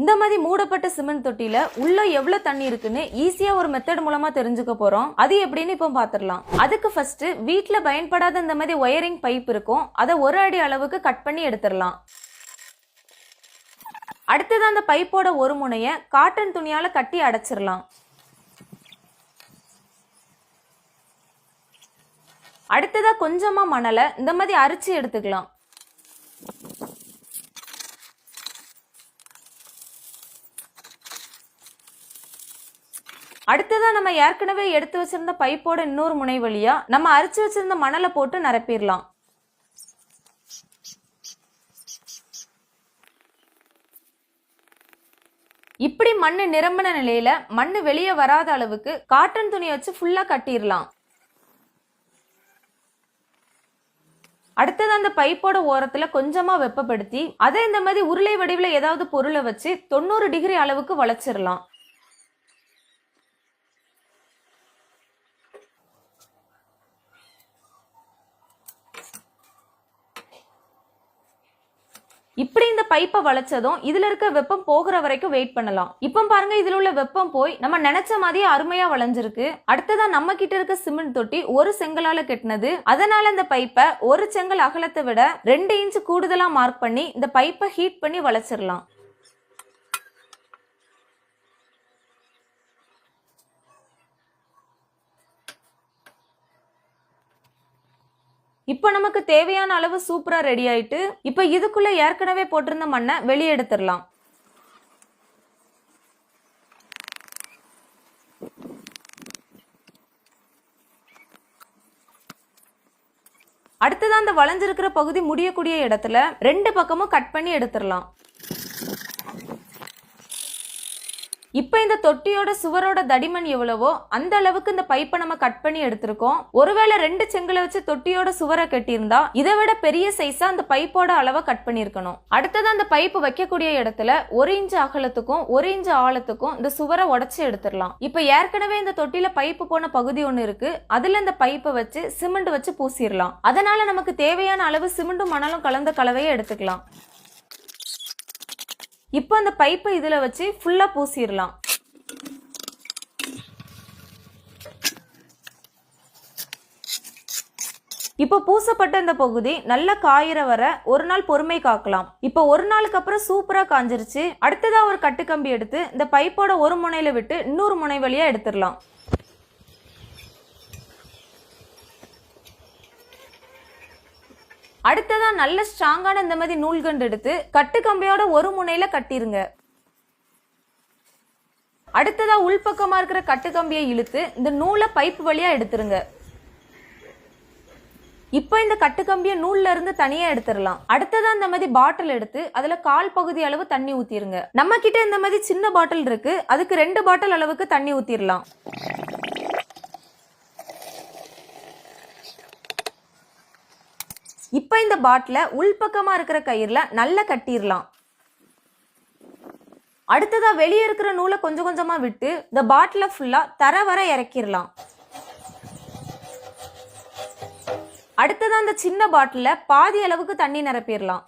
இந்த மாதிரி மூடப்பட்ட சிமெண்ட் தொட்டியில உள்ள எவ்வளவு தண்ணி இருக்குன்னு ஈஸியா ஒரு மெத்தட் மூலமா தெரிஞ்சுக்க போறோம். அது எப்படின்னு இப்போ பாத்துடலாம். அதுக்கு ஃபர்ஸ்ட் வீட்ல பயன்படாத இந்த மாதிரி ஒயரிங் பைப் இருக்கும். அதை ஒரு அடி அளவுக்கு கட் பண்ணி எடுத்துடலாம். அடுத்தது அந்த பைப்போட ஒரு முனைய காட்டன் துணியால கட்டி அடைச்சிடலாம். அடுத்ததா கொஞ்சமா மணலை இந்த மாதிரி அரிச்சு எடுத்துக்கலாம். அடுத்ததாக நம்ம ஏற்கனவே எடுத்து வச்சிருந்த பைப்போட இன்னொரு முனை வழியா நம்ம அரிச்சு வச்சிருந்த மணலை போட்டு நிரப்பிடலாம். இப்படி மண்ணு நிரம்பின நிலையில மண்ணு வெளியே வராத அளவுக்கு காட்டன் துணி வச்சு ஃபுல்லா கட்டிடலாம். அடுத்தது அந்த பைப்போட ஓரத்துல கொஞ்சமா வெப்பப்படுத்தி அதை இந்த மாதிரி உருளை வடிவில் ஏதாவது பொருளை வச்சு தொண்ணூறு டிகிரி அளவுக்கு வளைச்சிடலாம். இப்படி இந்த பைப்பை வளைச்சதும் இதுல இருக்க வெப்பம் போகிற வரைக்கும் வெயிட் பண்ணலாம். இப்போ பாருங்க இதுல உள்ள வெப்பம் போய் நம்ம நினைச்ச மாதிரியே அருமையா வளைஞ்சிருக்கு. அடுத்ததா நம்ம கிட்ட இருக்க சிமெண்ட் தொட்டி ஒரு செங்கலால கெட்டினது. அதனால இந்த பைப்பை ஒரு செங்கல் அகலத்தை விட ரெண்டு இன்ச் கூடுதலா மார்க் பண்ணி இந்த பைப்பை ஹீட் பண்ணி வளைச்சிடலாம் இப்போ நமக்கு தேவையான அளவு சூப்பராக ரெடி ஆயிட்டு இப்போ இதுக்குள்ள ஏற்கனவே போட்டிருந்த மண்ணை வெளியே எடுத்துடலாம். அடுத்தது அந்த வளைஞ்சிருக்கிற பகுதி முடியக்கூடிய இடத்துல ரெண்டு பக்கமும் கட் பண்ணி எடுத்துடலாம். இப்போ இந்த தொட்டியோட சுவரோட தடிமன் எவ்வளவோ அந்த அளவுக்கு இந்த பைப்பை நம்ம கட் பண்ணி எடுத்திருக்கோம். ஒருவேளை ரெண்டு செங்கலை வச்சு தொட்டியோட சுவரை கட்டியிருந்தா இதை விட பெரிய சைஸா அந்த பைப்போட அளவை கட் பண்ணியிருக்கணும். அடுத்தது அந்த பைப்பு வைக்கக்கூடிய இடத்துல ஒரு இன்ச் அகலத்துக்கும் ஒரு இன்ச் ஆழத்துக்கும் இந்த சுவரை உடச்சி எடுத்துடலாம். இப்போ ஏற்கனவே இந்த தொட்டியில பைப்பு போன பகுதி ஒன்று இருக்கு. அதுல இந்த பைப்பை வச்சு சிமெண்ட் வச்சு பூசிடலாம். அதனால நமக்கு தேவையான அளவு சிமெண்டும் மணலும் கலந்த கலவையை எடுத்துக்கலாம். இப்போ அந்த பைப்பை இதுல வச்சு ஃபுல்லா பூசிடலாம். இப்போ பூசப்பட்ட இந்த பகுதி நல்ல காயிற வர ஒரு நாள் பொறுமை காக்கலாம். இப்போ ஒரு நாளுக்கு அப்புறம் சூப்பரா காஞ்சிருச்சு. அடுத்ததா ஒரு கட்டுக்கம்பி எடுத்து இந்த பைப்போட ஒரு முனையில விட்டு இன்னொரு முனை வழியா எடுத்துடலாம். அடுத்ததா நல்ல ஸ்ட்ராங்கான இந்த மாதிரி நூல்கண்டு எடுத்து கட்டுக்கம்பியோட ஒரு முனையில கட்டிருங்க. அடுத்ததா உள்பக்கமா இருக்கிற கட்டுக்கம்பியை இழுத்து இந்த நூலை பைப் வழியா எடுத்துருங்க. இப்போ இந்த கட்டுக்கம்பியை நூல்ல இருந்து தனியா எடுத்துடலாம். அடுத்ததா இந்த மாதிரி பாட்டில் எடுத்து அதுல கால் பகுதி அளவு தண்ணி ஊத்திருங்க. நம்ம கிட்ட இந்த மாதிரி சின்ன பாட்டில் இருக்கு. அதுக்கு ரெண்டு பாட்டில் அளவுக்கு தண்ணி ஊத்திரலாம். இப்போ இந்த பாட்டில உள்பக்கமாக இருக்கிற கயிறில் நல்லா கட்டிடலாம் அடுத்ததாக வெளியே இருக்கிற நூலை கொஞ்சம் கொஞ்சமாக விட்டு இந்த பாட்டிலை ஃபுல்லாக தர வர இறக்கிடலாம் அடுத்ததாக அந்த சின்ன பாட்டிலில் பாதி அளவுக்கு தண்ணி நிரப்பிடலாம்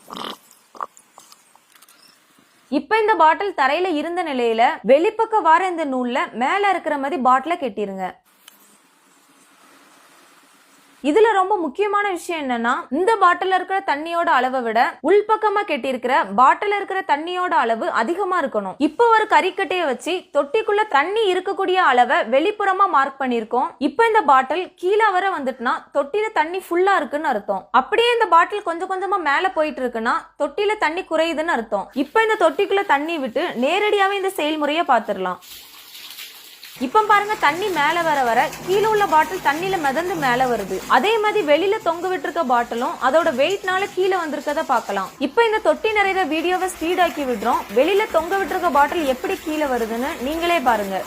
இப்போ இந்த பாட்டில் தரையில் இருந்த நிலையில் வெளிப்பக்க வார இந்த நூலில் மேலே இருக்கிற மாதிரி பாட்டில் கெட்டிருங்க. இதுல ரொம்ப முக்கியமான விஷயம் என்னன்னா இந்த பாட்டில் இருக்கிற தண்ணியோட அளவை விட உள்பக்கமா கெட்டியிருக்கிற பாட்டில் இருக்கிற தண்ணியோட அளவு அதிகமா இருக்கணும். இப்போ ஒரு கறிக்கட்டையை வச்சு தொட்டிக்குள்ள தண்ணி இருக்கக்கூடிய அளவை வெளிப்புறமா மார்க் பண்ணிருக்கோம் இப்போ இந்த பாட்டில் கீழே வர வந்துட்டுனா தொட்டில தண்ணி ஃபுல்லா இருக்குன்னு அர்த்தம். அப்படியே இந்த பாட்டில் கொஞ்சம் கொஞ்சமா மேல போயிட்டு இருக்குன்னா தொட்டில தண்ணி குறையுதுன்னு அர்த்தம். இப்போ இந்த தொட்டிக்குள்ள தண்ணி விட்டு நேரடியாவே இந்த செயல்முறையை பார்த்துடலாம். இப்போ பாருங்க தண்ணி மேலே வர வர கீழே உள்ள பாட்டில் தண்ணியில மிதந்து மேலே வருது. அதே மாதிரி வெளியில தொங்க விட்டுருக்க பாட்டிலும் அதோட வெயிட்னால கீழே வந்திருக்கத பார்க்கலாம். இப்போ இந்த தொட்டி நிறைய வீடியோவை ஸ்பீடாக்கி விடுறோம். வெளியில தொங்க விட்டுருக்க பாட்டில் எப்படி கீழே வருதுன்னு நீங்களே பாருங்க.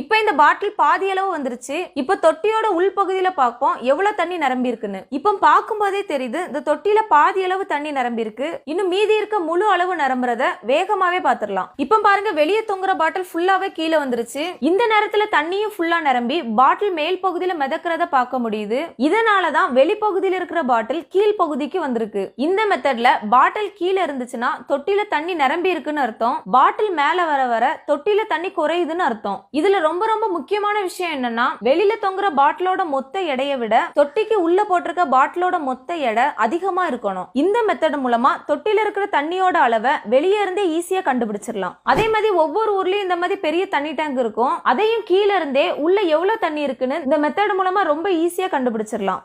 இப்போ இந்த பாட்டில் பாதி அளவு வந்துருச்சு. இப்போ தொட்டியோட உள்பகுதியில பார்ப்போம் எவ்வளவு தண்ணி நிரம்பி இருக்குன்னு. இப்போ பார்க்கும்போதே தெரியுது இந்த தொட்டியில பாதி அளவு தண்ணி நிரம்பி இருக்கு. இன்னும் மீதி இருக்க முழு அளவு நிரம்புறத வேகமாவே பாத்துரலாம். இப்போ பாருங்க வெளியே தொங்குற பாட்டில் ஃபுல்லாவே கீழே வந்துருச்சு. இந்த நேரத்துல தண்ணியும் ஃபுல்லா நிரம்பி பாட்டில் மேல் பகுதியில மிதக்கிறத பார்க்க முடியுது. இதனாலதான் வெளிப்பகுதியில் இருக்கிற பாட்டில் கீழ் பகுதிக்கு வந்திருக்கு. இந்த மெத்தட்ல பாட்டில் கீழே இருந்துச்சுன்னா தொட்டில தண்ணி நிரம்பி இருக்குன்னு அர்த்தம். பாட்டில் மேல வர வர தொட்டில தண்ணி குறையுதுன்னு அர்த்தம். இதுல ரொம்ப ரொம்ப முக்கியமான விஷயம் என்னன்னா வெளியில தொங்குற பாட்டிலோட மொத்த எடையை விட தொட்டிக்கு உள்ள போட்டிருக்க பாட்டிலோட மொத்த எடை அதிகமா இருக்கணும். இந்த மெத்தட் மூலமா தொட்டில இருக்கிற தண்ணியோட அளவை வெளியே இருந்தே ஈஸியா கண்டுபிடிச்சிடலாம். அதே மாதிரி ஒவ்வொரு ஊர்லயும் இந்த மாதிரி பெரிய தண்ணி டேங்க் இருக்கும். அதையும் கீழ இருந்தே உள்ள எவ்வளவு தண்ணி இருக்குன்னு இந்த மெத்தட் மூலமா ரொம்ப ஈஸியா கண்டுபிடிச்சிடலாம்.